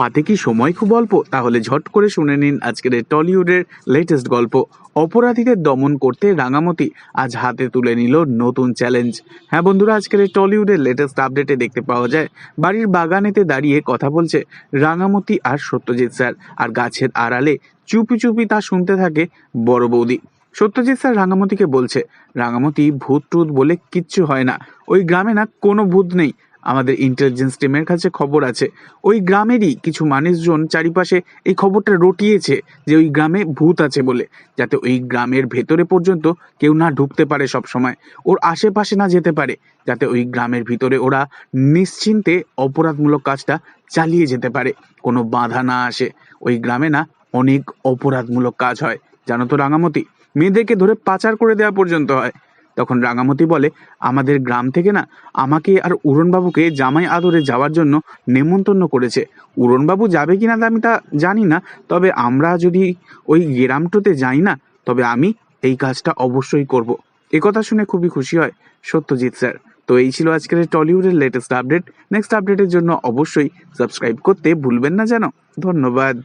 হাতে কি সময় খুব অল্প? তাহলে ঝট করে শুনে নিন আজকের টলিউডের লেটেস্ট গল্প। অপরাধীদের দমন করতে রাঙামতি আজ হাতে তুলে নিল নতুন চ্যালেঞ্জ হ্যাঁ বন্ধুরা, আজকের টলিউডের লেটেস্ট আপডেটে দেখতে পাওয়া যায়, বাড়ির বাগানেতে দাঁড়িয়ে কথা বলছে রাঙামতি আর সত্যজিৎ স্যার আর গাছের আড়ালে চুপি চুপি তা শুনতে থাকে বড় বৌদি। সত্যজিৎ স্যার রাঙামতিকে বলছে রাঙামতি ভূত টুত বলে কিচ্ছু হয় না। ওই গ্রামে না কোনো ভূত নেই। আমাদের ইন্টেলিজেন্স টিমের কাছে খবর আছে। ওই গ্রামেরই কিছু মানুষজন চারিপাশে এই খবরটা রটিয়েছে যে ওই গ্রামে ভূত আছে বলে, যাতে ওই গ্রামের ভেতরে পর্যন্ত কেউ না ঢুকতে পারে সব সময় ওর আশেপাশে না যেতে পারে, যাতে ওই গ্রামের ভিতরে ওরা নিশ্চিন্তে অপরাধমূলক কাজটা চালিয়ে যেতে পারে। কোনো বাধা না আসে। ওই গ্রামে না অনেক অপরাধমূলক কাজ হয়। জানো তো রাঙামতি? মেয়েদেরকে ধরে পাচার করে দেওয়া পর্যন্ত হয়। তখন রাঙামতি বলে, আমাদের গ্রাম থেকে না, আমাকে আর উড়নবাবুকে জামাই আদরে যাওয়ার জন্য নেমন্তন্ন করেছে। উড়নবাবু যাবে কিনা তা আমি তা জানি না, তবে আমরা যদি ওই গ্রামটোতে যাই না, তবে আমি এই কাজটা অবশ্যই করব। কথা শুনে খুবই খুশি হয় সত্যজিৎ স্যার। তো এই ছিল আজকের টলিউডের লেটেস্ট আপডেট নেক্সট আপডেটের জন্য অবশ্যই সাবস্ক্রাইব করতে ভুলবেন না যেন। ধন্যবাদ।